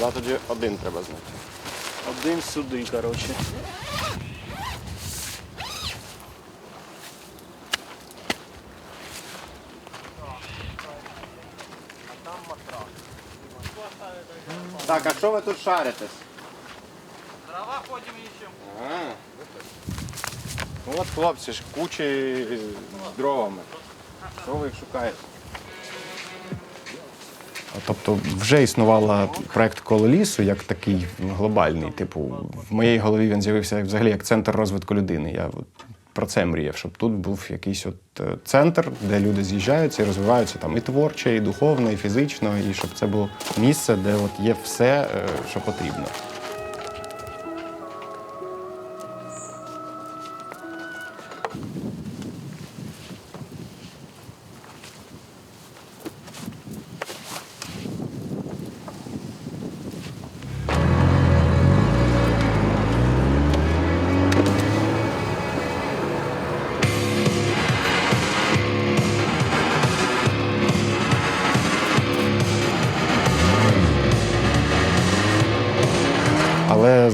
Туди тоді один треба знати. Один сюди, коротше. Так, а що ви тут шаритесь? Дрова ходимо іщемо. От хлопці ж кучі з дровами. Що ви їх шукаєте? Тобто вже існувала проект коло лісу як такий глобальний. Типу, в моїй голові він з'явився взагалі як центр розвитку людини. Я про це мріяв, щоб тут був якийсь от е, центр, де люди з'їжджаються і розвиваються там і творче, і духовно, і фізично, і щоб це було місце, де от є все, е, що потрібно.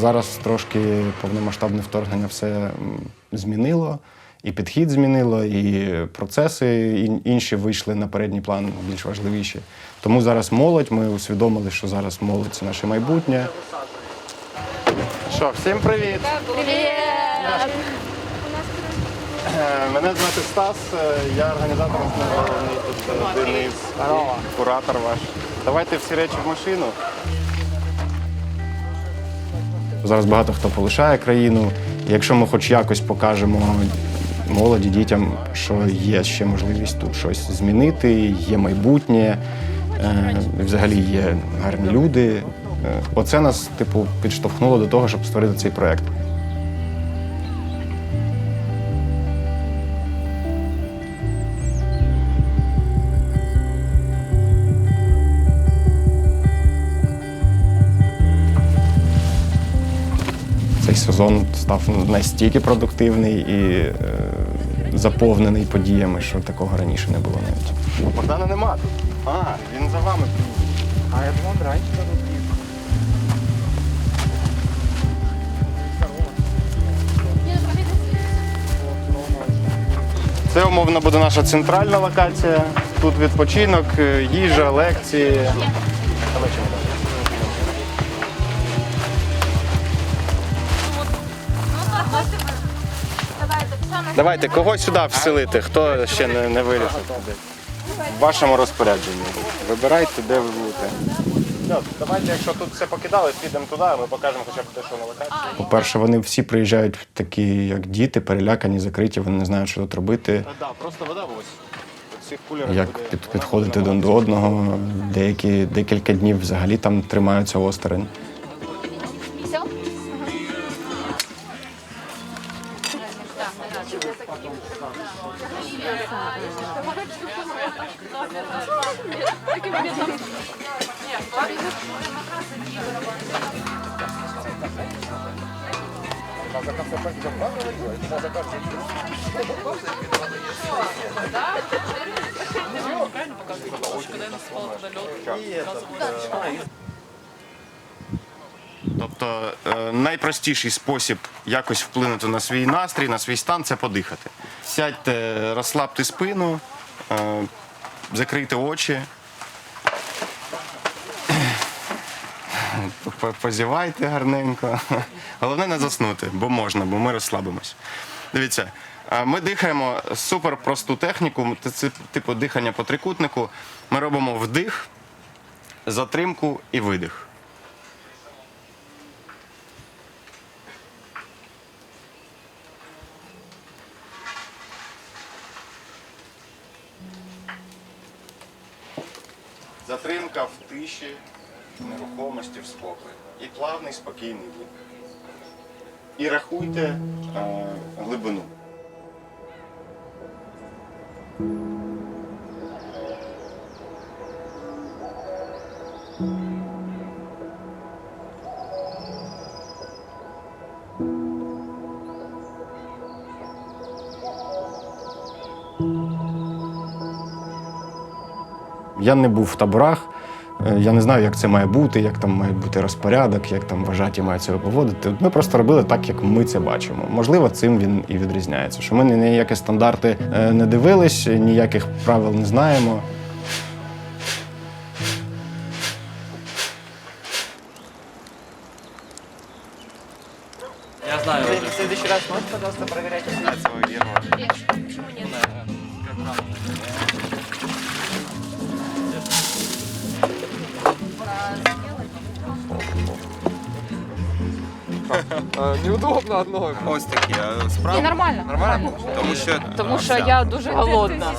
Зараз трошки повномасштабне вторгнення все змінило, і підхід змінило, і процеси інші вийшли на передній план більш важливіші. Тому зараз молодь, ми усвідомили, що зараз молодь це наше майбутнє. Що, всім привіт! Привіт! Е, Мене звати Стас, е, я організатор основний тут е, Денис, куратор ваш. Давайте всі речі в машину. Зараз багато хто полишає країну. І Якщо ми хоч якось покажемо молоді, дітям, що є ще можливість тут щось змінити, є майбутнє, е, взагалі є гарні люди. е, Оце нас, типу, підштовхнуло до того, щоб створити цей проект. Сезон став настільки продуктивний і е, заповнений подіями, що такого раніше не було навіть. Богдана нема тут. А, він за вами приїхав. А я думав, раніше тут приїхав. Це умовно буде наша центральна локація. Тут відпочинок, е, їжа, лекції. Давайте когось сюди вселити, хто ще не, не вирішив. В вашому розпорядженні. Вибирайте, де ви будете. Давайте, якщо тут все покидали, підемо туди, ми покажемо хоча б те, що на локації. По-перше, вони всі приїжджають такі, як діти, перелякані, закриті, вони не знають, що тут робити. Да, просто вода ось. Як під, підходити один до одного. Деякі декілька днів взагалі там тримаються осторонь. Тобто е, найпростіший спосіб якось вплинути на свій настрій, на свій стан це подихати. Сядьте, розслабте спину, е, закрийте очі позівайте гарненько. Головне не заснути, бо можна, бо ми розслабимось. Дивіться, ми дихаємо супер просту техніку, це- типу дихання по трикутнику. Ми робимо вдих, затримку і видих. Затримка в тиші, нерухомості, в спокої. І плавний, спокійний видих. І рахуйте е, глибину. Я не був в таборах. Е, Я не знаю, як це має бути, як там має бути розпорядок, як там вважаті мають себе поводити. Ми просто робили так, як ми це бачимо. Можливо, цим він і відрізняється. Що ми ніякі стандарти е, не дивились, ніяких правил не знаємо. Неудобно одного. Ось такі. А Не, справа? нормально. Нормально? Тому що. Тому що я дуже голодна.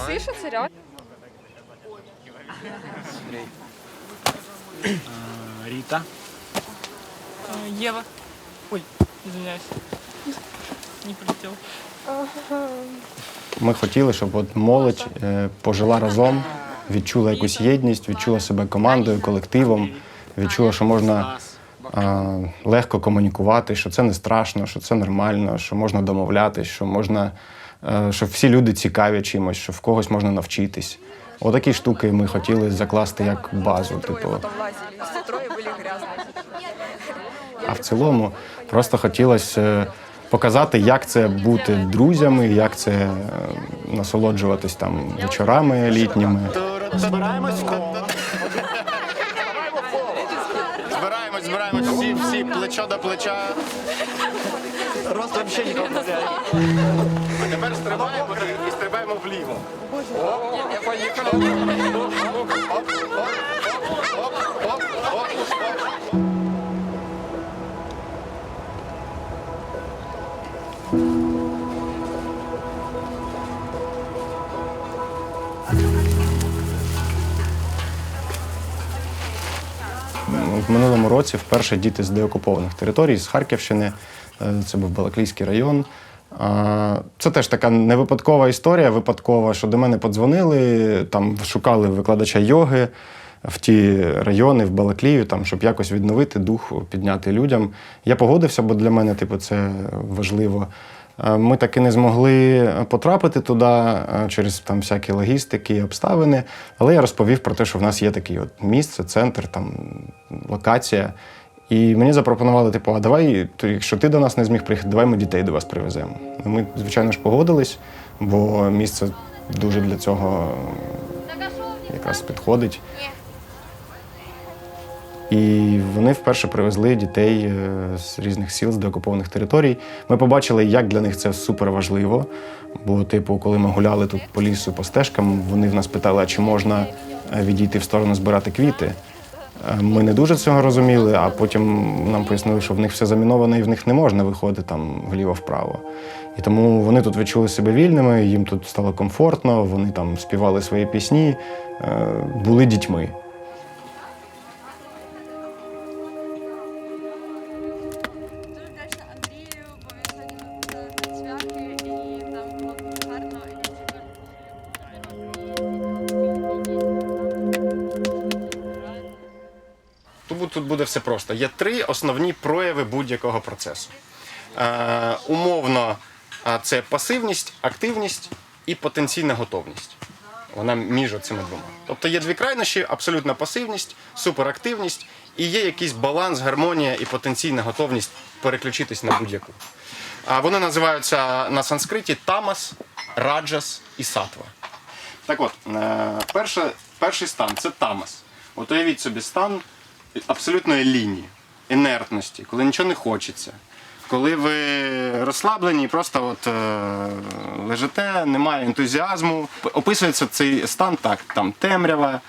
Рита. Ева. Ой, извиняюсь. Не полетел. Ми хотіли, щоб от молодь е, пожила разом, відчула якусь єдність, відчула себе командою, колективом, відчула, що можна легко комунікувати, що це не страшно, що це нормально, що можна домовлятись, що можна, е, що всі люди цікаві чимось, що в когось можна навчитись. Отакі штуки ми хотіли закласти як базу. Типу, а в цілому просто хотілося е, показати, як це бути друзями, як це е, насолоджуватись там вечорами літніми. Збираємось в. Збираємось, збираємось всі, всі плечо до плеча. Рост никого не. А тепер стрибаємо і стрибаємо вліво. Я оп, Ну, В минулому році вперше діти з деокупованих територій, з Харківщини, е, це був Балаклійський район. Це теж така не випадкова історія, випадкова, що до мене подзвонили, там шукали викладача йоги в ті райони, в Балаклію, там, щоб якось відновити дух, підняти людям. Я погодився, бо для мене типу, це важливо. Е, Ми таки не змогли потрапити туди е, через там всякі логістики і обставини. Але я розповів про те, що в нас є таке місце, центр, там локація. І мені запропонували, типу, а давай, якщо ти до нас не зміг приїхати, давай ми дітей до вас привеземо. Ми, звичайно ж, погодились, бо місце дуже для цього якраз підходить. І вони вперше привезли дітей е, з різних сіл, з деокупованих територій. Ми побачили, як для них це супер важливо. Бо, типу, коли ми гуляли тут по лісу, по стежкам, вони в нас питали, а чи можна е, відійти в сторону збирати квіти. Е, Ми не дуже цього розуміли, а потім нам пояснили, що в них все заміновано і в них не можна виходити там вліво-вправо. І тому вони тут відчули себе вільними, їм тут стало комфортно, вони там співали свої пісні, були дітьми. Тут буде все просто. Є три основні прояви будь-якого процесу. Е, умовно, е, це пасивність, активність і потенційна готовність. Вона між цими двома. Тобто є дві крайнощі: абсолютна пасивність, суперактивність, і є якийсь баланс, гармонія і потенційна готовність переключитись на будь-яку. А вони називаються на санскриті тамас, раджас і сатва. Так от, е, перше, перший стан це тамас. От уявіть собі стан абсолютної лінії. інертності, коли нічого не хочеться. Коли ви розслаблені, просто от, е, лежите, немає ентузіазму. Описується цей стан так: там темрява,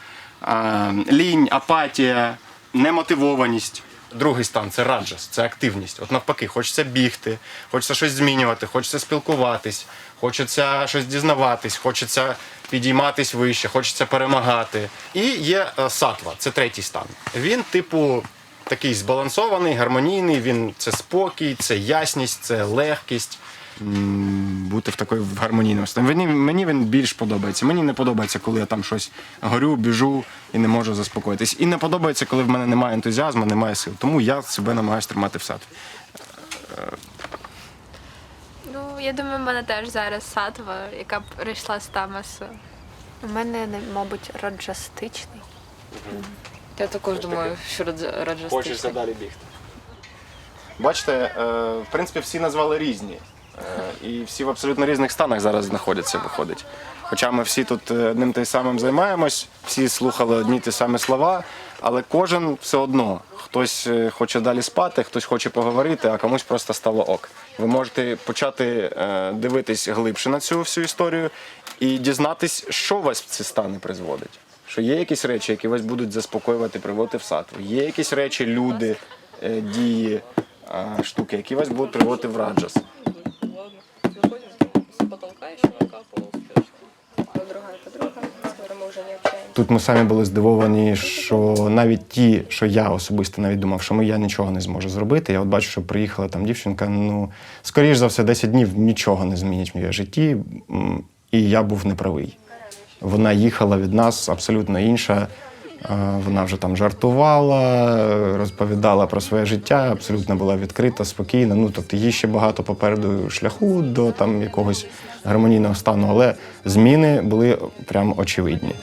е, лінь, апатія, немотивованість. Другий стан це раджас, це активність. От навпаки, хочеться бігти, хочеться щось змінювати, хочеться спілкуватись, хочеться щось дізнаватись, хочеться підійматись вище, хочеться перемагати. І є е, сатва, це третій стан. Він, типу, такий збалансований, гармонійний. Він це спокій, це ясність, це легкість. Бути в такої гармонійному стані. Мені, мені він більш подобається. Мені не подобається, коли я там щось горю, біжу і не можу заспокоїтись. І не подобається, коли в мене немає ентузіазму, немає сил. Тому я себе намагаюся тримати в сад. Ну, я думаю, в мене теж зараз сатва, яка прийшла з тамасу. У мене, мабуть, раджастичний. Я також думаю, що радж- раджастичний. далі бігти. Бачите, е, в принципі, всі назвали різні. Е, І всі в абсолютно різних станах зараз знаходяться, виходить. Хоча ми всі тут е, одним та самим займаємось, всі слухали одні ті самі слова, але кожен все одно. Хтось е, хоче далі спати, хтось хоче поговорити, а комусь просто стало ок. Ви можете почати е, дивитись глибше на цю всю історію і дізнатись, що вас в ці стани призводить. Що є якісь речі, які вас будуть заспокоювати, приводити в сатву. Є якісь речі, люди, дії, штуки, які вас будуть приводити в раджас. Тут ми самі були здивовані, що навіть ті, що я особисто навіть думав, що ми я нічого не зможу зробити. Я от бачу, що приїхала там дівчинка. Ну, скоріш за все, 10 днів нічого не змінить в її житті, і я був неправий. Вона їхала від нас абсолютно інша. Е, Вона вже там жартувала, розповідала про своє життя, абсолютно була відкрита, спокійна. Ну тобто їй ще багато попереду шляху до там якогось гармонійного стану, але зміни були прям очевидні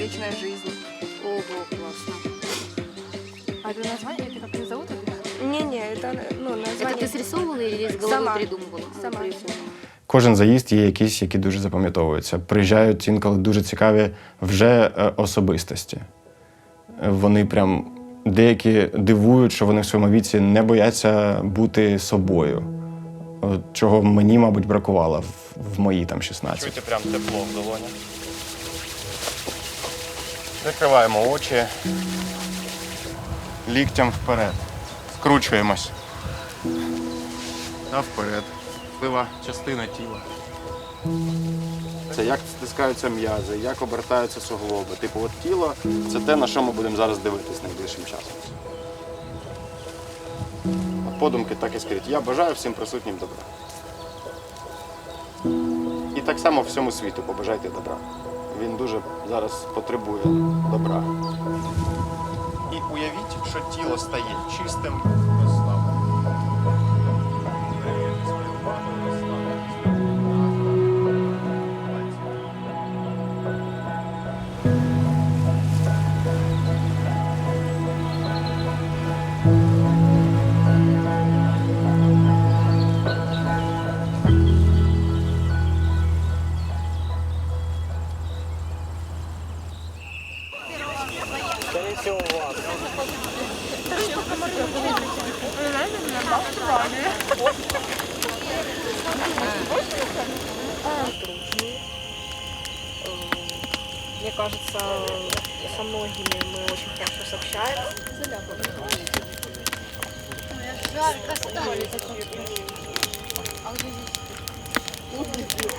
Это эксперимент вечной жизни. Ого, классно. А это название, это как ее зовут? Не-не, это ну, название... срисовывала или из Сама. придумывала? Сама. Кожен заїзд є якісь, які дуже запам'ятовуються. Приїжджають інколи дуже цікаві вже е, особистості. Е, Вони прям деякі дивують, що вони в своєму віці не бояться бути собою. От Чого мені, мабуть, бракувало в, в мої там 16. Чуєте прям тепло в долонях. Закриваємо очі. Ліктям вперед. Скручуємось. Та вперед. Важлива частина тіла. Це як стискаються м'язи, як обертаються суглоби. Типу, от тіло це те, на що ми будемо зараз дивитись найближчим часом. А подумки так і скажіть. Я бажаю всім присутнім добра. І так само всьому світу побажайте добра. Він дуже зараз потребує добра. І уявіть, що тіло стає чистим, со многими мы очень хорошо сообщаемся.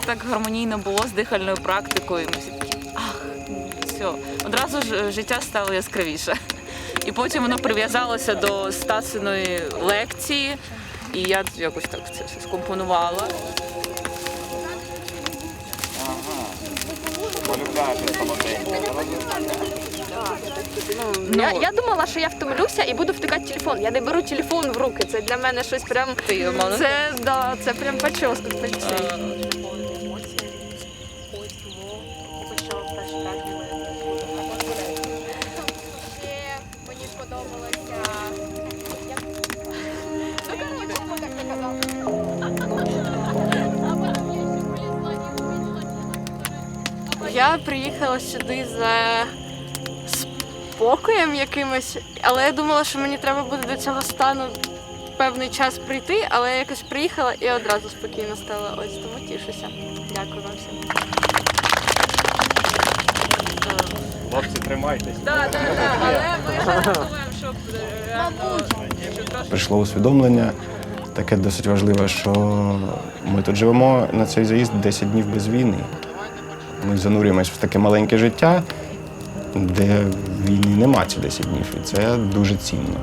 Так гармонійно було з дихальною практикою. Ми всі такі, ах, все. Одразу ж е, життя стало яскравіше. І потім воно прив'язалося до Стасиної лекції, і я якось так це все скомпонувала. Я, я думала, що я втомлюся і буду втикати телефон. Я не беру телефон в руки. Це для мене щось прям. Ти. Це, да, це прям поческу. Приїхала сюди за спокоєм якимось, але я думала, що мені треба буде до цього стану певний час прийти, але я якось приїхала і одразу спокійно стала. Ось тому тішуся. Дякую вам всім. Хлопці, тримайтесь. Так, так, так, але ми зараз думаємо, що реально, Прийшло усвідомлення, таке досить важливе, що ми тут живемо на цей заїзд 10 днів без війни. Ми занурюємось в таке маленьке життя, де війни нема ці 10 днів, і це дуже цінно.